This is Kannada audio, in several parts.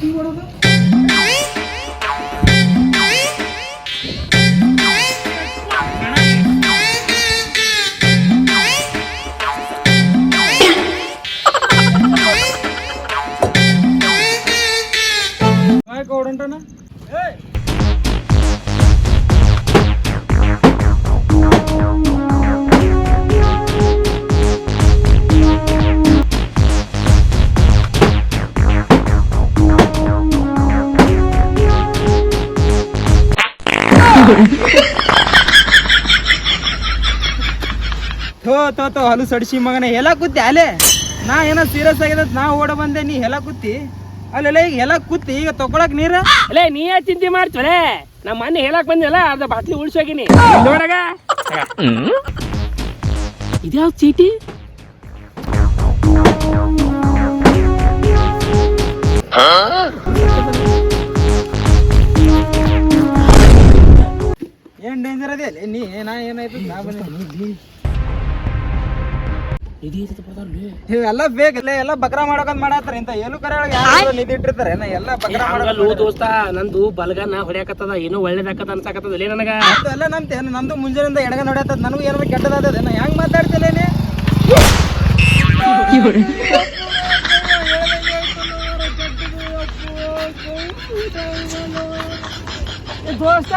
ಹಿಂಗ್ ಹೊಡೋದು ಯಾಕೆ ಥೋ ಹಲು ಸಡಿಸಿ ಮಗನ ಎಲ್ಲ ಕೂತಿ ಅಲ್ಲೇ ನಾ ಏನೋ ಸೀರಿಯಸ್ ಆಗಿದೆ ನಾ ಓಡ ಬಂದೆ ನೀ ಎಲ್ಲ ಕೂತಿ. ಅಲ್ಲೆಲ್ಲ ಈಗ ಎಲ್ಲ ಕೂತಿ ಈಗ ತಗೊಳಕ್ ನೀರ? ಅಲ್ಲೇ ನೀ ಯಾಕ್ ಚಿಂತೆ ಮಾಡ್ತೀವಲೇ ನಮ್ಮ ಮನೆ ಹೇಳಕ್ ಬಂದಿಲ್ಲ ಅರ್ಧ ಬಾಟ್ಲಿ ಉಳ್ಸೋಗಿನಿ ನೋಡಗ ಇದ್ಯಾವ ಚೀಟಿ? ಏನ್ ಡೇಂಜರ್ ಅದೇ ಅಲ್ಲಿ ನೀ ನಾ ಏನಾಯ್ತು ನಾ ಬಂದೆ. ಇವೆಲ್ಲ ಬೇಕಲ್ಲ ಎಲ್ಲ ಬಕ್ರ ಮಾಡಕಂತ ಮಾಡತ್ತಾರ ಇಂತ ಏನು ಕರೆ ನಿಧಿ ಇಟ್ಟಿರ್ತಾರೆ ನಾ ಎಲ್ಲ ಬಕ್ರಾ ಮಾಡಲ್ಲ ದೋಸ್ತ ನಂದು ಬಲಗನ ಹೊಡ್ಯಾಕತ್ತದ ಏನೋ ಒಳ್ಳೇದಾಕತ್ತ ಅನ್ಸಾಕತ್ತದ ಲೇ ನನಗ? ಎಲ್ಲ ನಂತೆ ನಂದು ಮುಂಜಾನಿಂದ ಎಡಗ ನೋಡತ್ತದ ನನಗೂ ಏನೋ ಕೆಟ್ಟದಾದ ನಾ ಹೆಂಗ್ ಮಾತಾಡ್ತಿಲ್ಲ ನೀ ದೋಸ್ತ!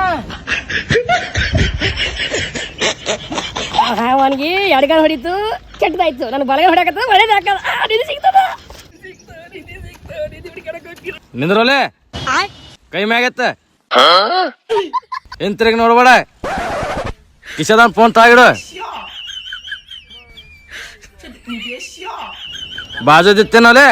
ಅವನಿಗೆ ಎಡಗಾಲ ಹೊಡಿತು. ಕೆಟ್ಟದಾಯ್ತು. ನನ್ನ ಬಲಗ ಹೊಡ್ಯಾಕತ್ತದ ಒಳ್ಳೇದಾಕದ ಹಾಕದ ನಿಧಿ ಸಿಗ್ತದ. ನಿಂದ್ರೋಲೆ? ಕೈ ಮ್ಯಾಗತ್ತ ಏನ್ ತಿರುಗಿ ನೋಡ್ಬೇಡ. ಕಿಶದಾನ್ ಫೋನ್ ತಾಗಿಡು. ಬಾಜು ತಿನ್ನೋಲೆ?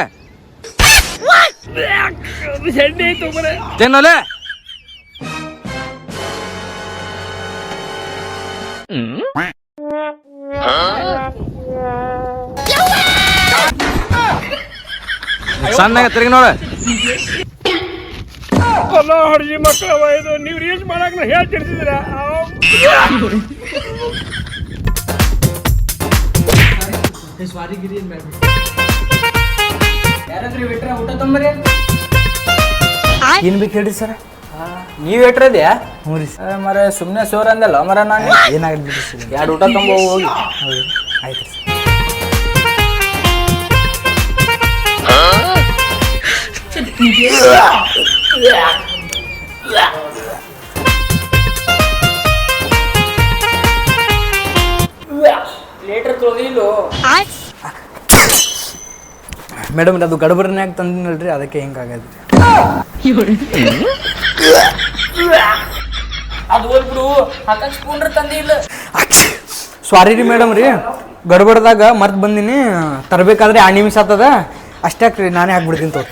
ಸಣ್ಣಗ ತಿರುಗಿ ನೋಡ. ಅಲ್ಲ ಹಡ್ಜಿ ಮಕ್ಕಳವ ಇದು ನೀವು ರೀಚ್ ಮಾಡಕ್ ನಾ ಹೇಳ್ತಿರ್ತಿದ್ದೀರ ಯಾರಾದ್ರೂ ಬಿಟ್ರೆ ಊಟ ತಂಬರಿ ಏನ್ ಬೇಕು ಹೇಳ್ರಿ ಸರ್. ನೀವ್ ಇಟ್ರದ್ಯಾ ಹ್ಞೂ ರೀ ಮರ ಸುಮ್ನೆ ಸೋರ್ ಅಂದಲ್ಲ ಮರ ನಾನು. ಸರ್? ಎರಡು ಊಟ ತಂಬ ಹೋಗಿ ಹೌದು. ಆಯ್ತು ರೀ ಲೇಟರ್ ತೊಳೆದಿಲ್ಲ ಮೇಡಮ್ ಅದು ಗಡಬಡನ್ಯಾಗ ತಂದಿನಲ್ರಿ ಅದಕ್ಕೆ ಹೆಂಗಾಗದ್ರಿ ಅದು ಹೋಗ್ಬಿಡು ಹಾಕಕ್ ಸ್ಪೂನ್ರ ತಂದಿಲ್ಲ ಸಾರಿ ರೀ ಮೇಡಮ್ ರೀ. ಗಡಬಡದಾಗ ಮರ್ತ್ ಬಂದಿನಿ. ತರಬೇಕಾದ್ರೆ ಆ ನಿಮಿಷ ಆತದ. ಅಷ್ಟೇ ರೀ ನಾನೇ ಹಾಕ್ಬಿಡ್ತೀನಿ ತೋರಿ.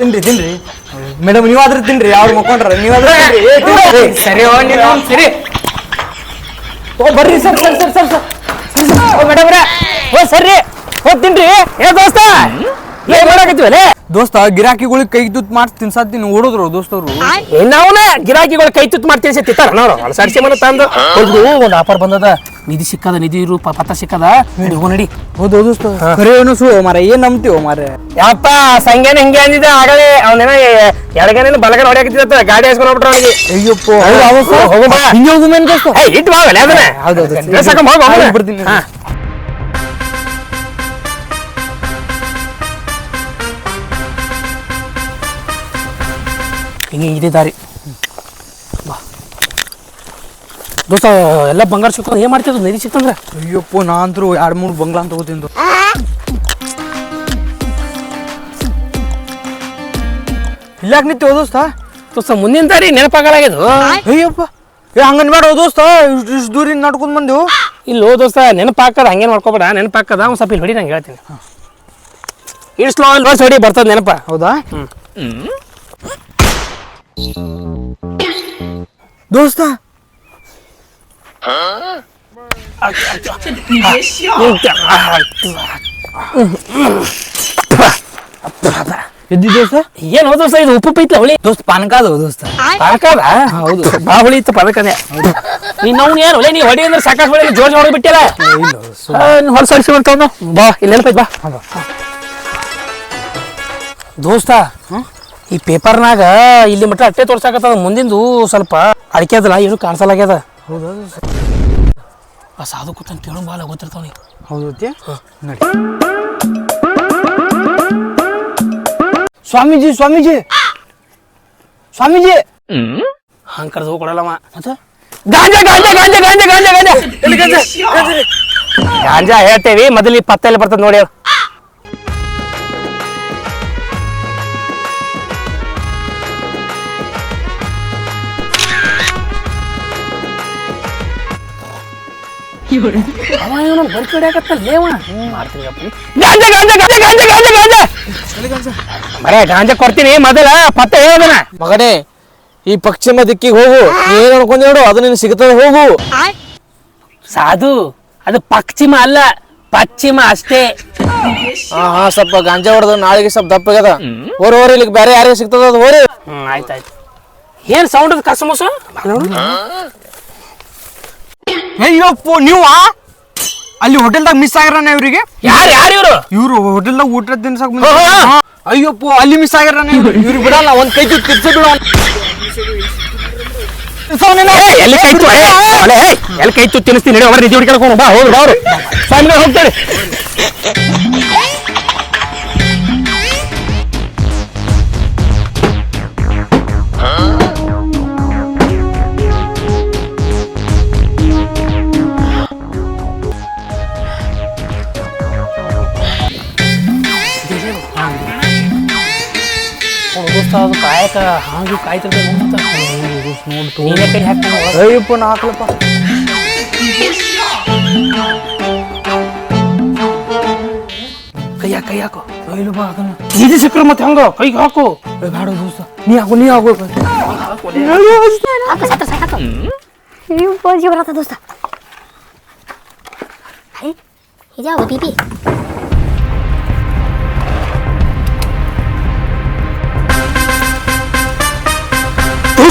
ತಿನ್ರಿ ತಿನ್ರಿ. ಮೇಡಮ್ ನೀವಾದ್ರೂ ತಿನ್ರಿ, ಅವ್ರು ಮಕ್ಕೊಂಡ್ರ ನೀವಾದ್ರೂ ಸರಿ ಸರಿ. ಓ, ಬರ್ರಿ sir sir sir sir sir. ಓ ಮೇಡಮ್ ಓ, ಸರ್ರಿ. ಓ ಏ, ದೋಸ್ತ. ಏನ್ ಮಾಡಕತ್ತೀವಲೇ? ದೋಸ್ತ ಗಿರಾಕಿಗಳಿಗೆ ಕೈ ತುತ್ತು ಮಾಡಿ ತಿನ್ಸಾತೀನಿ ಓಡೋದ್ರು ದೋಸ್ತವ್ರು ನಾವುನ ಗಿರಾಕಿಗಳು ಕೈ ತುತ್ತು ಮಾಡಿ ತಿನ್ಸಿ ತಿತ್ತಾರ ಅಳಸಾಡ್ಸಿ ಮನೆ ತಂದು ಹೋದ್ರು ಒಂದು ಆಫರ್ ಬಂದದ ನಿಧಿ ಸಿಕ್ಕದ ನಿಧಿ ಇರು ಪತ್ತ ಸಿಕ್ಕದ ನಡಿ ಹೌದು ದೋಸ್ತ ಖರೆ ಏನು ಸು ಮಾರ ಏನ್ ನಂಬ್ತೀವೋ ಮಾರ ಯಪ್ಪ ಸಂಗೇನ ಹಿಂಗೆ ಅಂದಿದ್ದ ಆಗಲೇ ಅವನೇನ ಎಡಗನೇನ ಬಲಗನ ಹೊಡೆಯಾಕಿದ್ದ ಗಾಡಿ ಹಾಸ್ಕೊಂಡು ಹೋಗ್ಬಿಟ್ರ ಅವನಿಗೆ ಅಯ್ಯಪ್ಪ ಹೋಗು ಬಾ. ಹಿಂಗೆ ಹೋಗು ಮೇನ್ ದೋಸ್ತ ಇಟ್ಟು ಬಾವಲ್ಲ ಅದನ್ನ ಹೌದು ಹೌದು. ಬರ್ತೀನಿ ಹಿಂಗೆ ಇದೆ ದಾರಿ. ಬಾ. ದೋಸ್ತ ಎಲ್ಲ ಬಂಗಾರ ಸಿಕ್ಕ ಏನು ಮಾಡ್ತಿದ್ರು ನದಿ ಸಿಕ್ತಂದ್ರೆ? ಅಯ್ಯಪ್ಪ ನಾ ಅಂತೂ ಎರಡು ಮೂರು ಬಂಗ್ಲಾ ಅಂತ ತಗೋತೀನಿ ಇಲ್ಲಾಕ್ ನಿಂತಿ ದೋಸ್ತ? ದೋಸ್ತ ಮುಂದಿನ ದಾರಿ ನೆನಪಾಗಲಾಗ್ಯದು. ಅಯ್ಯಪ್ಪ. ಏ ಹಂಗನ್ ಬೇಡ ದೋಸ್ತ ಇಷ್ಟು ಇಷ್ಟು ದೂರಿಂದ ನಡ್ಕೊಂಡು ಬಂದೆವು ಇಲ್ಲ ಹೋ ದೋಸ್ತ ನೆನಪಾಕದ ಹಂಗೇನ್ ಮಾಡ್ಕೊಬೇಡ ನೆನಪಾಕದ ಒಂದ್ ಸ್ವಲ್ಪ ಇಲ್ಲಿ ಹೊಡಿ ನಂಗೆ ಹೇಳ್ತೀನಿ. ಇಷ್ಟು ಸ್ಲೋ ಅಲ್ಲಿ ಹೊಡಿ ಬರ್ತದ ನೆನಪ. ಹೌದಾ? ದೋಸ್ತ? ಎದ್ದಿ ದೋಸ್ತ? ಏನು ದೋಸ್ತ? ಇದು ಉಪ್ಪು ಪೈತ್ಲ ಅವಳಿ ದೋಸ್ತ ಪಾನಕ ಅದು ದೋಸ್ತ. ಪಾಕದ ಹೌದು. ಬಾ ಹುಳಿ ಇತ್ತು ಪದಕನೆ. ನೀ ಅವ್ನು ಏನು ಒಲೆ ನೀ ಹೊಡಿ ಅಂದ್ರೆ ಸಾಕಷ್ಟು ಹೊಡಿ ಜೋರ್ ಹೊಡಿ ಬಿಟ್ಟಿಲ್ಲ ಹೊಲಸಡಿಸಿ ಅಂತ ಬಾ ಇಲ್ಲೆಲ್ಲ ಬಾ. ದೋಸ್ತ ಈ ಪೇಪರ್ನಾಗ ಇಲ್ಲಿ ಮಟ್ಟ ಅಟ್ಟೆ ತೋರ್ಸಾಕತ್ತದ ಮುಂದಿಂದು ಸ್ವಲ್ಪ ಅಡಿಕೆ ಅದಲ್ಲ ಏನು ಕಾಣಿಸಲಾಗ್ಯದ ಹೌದಾ ಆ ಸಾಧು ಕೂತಂತ ಕೇಳು ಬಾಲ ಗೊತ್ತಿರ್ತಾವ ಹೌದತಿ ಸ್ವಾಮೀಜಿ ಸ್ವಾಮೀಜಿ. ಸ್ವಾಮೀಜಿ. ಹಂಗ ಕರೆದು ಕೊಡಲ್ಲವ ಮತ್ತೆ? ಗಾಂಜಾ ಗಾಂಜಾ ಗಾಂಜಾ ಗಾಂಜಾ ಗಾಂಜಾ ಗಾಂಜಾ. ಗಾಂಜಾ ಹೇಳ್ತೇವಿ ಮೊದಲು ಪತ್ತೆಲ್ಲಿ ಬರ್ತದ ನೋಡಿ. ಅವ ಮಾಡ್ತೀನಿ ಅಪ್ಪ. ಗಾಂಜಾ ಗಾಂಜಾ ಗಾಂಜಾ ಗಾಂಜಾ ಗಾಂಜಾ ಗಾಂಜಾ. ಬರೇ ಗಾಂಜಾ. ಕೊಡ್ತೀನಿ ಮೊದಲ ಪತ್ತೆ ಹೇಳದನ ಮಗನೇ ಈ ಪಶ್ಚಿಮ ದಿಕ್ಕಿಗೆ ಹೋಗು. ಏನ್ ಅನ್ಕೊಂಡ್ ನೋಡು ಅದು ನಿನ್ ಸಿಗ್ತದೆ ಹೋಗು. ಸಾಧು ಅದು ಪಶ್ಚಿಮ ಅಲ್ಲ ಪಶ್ಚಿಮ ಅಷ್ಟೇ. ಹಾ ಹಾ ಸ್ವಲ್ಪ ಗಾಂಜಾ ಹೊಡೆದು ನಾಳೆಗೆ ಸ್ವಲ್ಪ ದಪ್ಪಾಗ್ಯದ ಹೋರಿ ಹೋರಿ ಇಲ್ಲಿಗೆ ಬೇರೆ ಯಾರಿಗೆ ಸಿಗ್ತದ ಅದು ಓರಿ ಹ್ಮ್ ಆಯ್ತಾಯ್ತು ಏನ್ ಸೌಂಡ್ ಅದು ಕಸಮಸ ಅಯ್ಯಪ್ಪ ನೀವು? ಅಲ್ಲಿ ಹೋಟೆಲ್ದಾಗ ಮಿಸ್ ಆಗ್ಯಾರ ಇವರಿಗೆ? ಯಾರು ಯಾರು ಇವರು? ಇವರು ಹೋಟೆಲ್ದಾಗ ಊಟ ತಿನ್ಸಕ್. ಅಯ್ಯಪ್ಪ ಅಲ್ಲಿ ಮಿಸ್ ಆಗ್ಯಾರ ಇವ್ರಿಗೆ ಬಿಡಲ್ಲ ಒಂದ್ ಕೈ ಜೊತೆ ತಿರ್ಸಿ ಬಿಡು ಎಲ್ಲಿ ಕೈ ಎಲ್ಲಿ ಕೈ ತಿನ್ನಿಸ್ತೀನಿ? ಅವ್ರ ಹುಡ್ಕೊಂಡು ಬಾ ಹೋಗ್ರಿ ಅವ್ರು. ಸ್ವಾಮಿ ಹೋಗ್ತಾರೆ. ಅದು ಕಾಯಕ ಹಾಗೆ ಕಾಯ್ತಿರ್ತಾರೆ ನೀನೇ ಕೈ ಹಾಕ್ತಾನೆ. ಅಯ್ಯಪ್ಪ ನಾ ಹಾಕ್ಲಪ್ಪ. ಕೈ ಹಾಕು ಕೈ ಹಾಕು. ಇದು ಸಿಕ್ಕರೆ ಮತ್ತೆ ಹಂಗ? ಕೈಗೆ ಹಾಕು. ಬೇಡ ದೋಸ್ತ ನೀ ಹಾಕು ನೀ ಹಾಕು. ಅಯ್ಯೋ ಫೋನ್ ಜೀವ ಬರತ್ತ ದೋಸ್ತ. ಇದ್ಯಾವ ಬಿ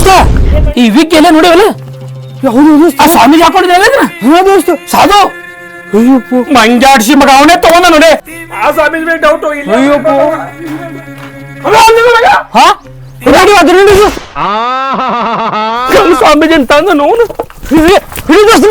ದೋಸ್ತ ಈ ವಿಗ್ ಎಲ್ಲ ನೋಡಿವಲ್ಲ ಆ ಸ್ವಾಮೀಜಿ ಹಾಕೊಂಡಿದ್ದಾನೆ ಹಾ ದೋಸ್ತ. ಸಾಧು! ಅಯ್ಯಪ್ಪ. ಮಂಜಾಡ್ಸಿ ಮಗ ಅವನೇ ತಗೊಂಡ ನೋಡಿ. ಆ ಸ್ವಾಮೀಜಿ ಮೇಲೆ ಡೌಟ್ ಅಯ್ಯಪ್ಪ. ಹಾ? ರೆಡಿ ಅದ್ರ ಸ್ವಾಮೀಜಿ ತಂದು ನೋನು ಹಿಡಿ ದೋಸ್ತ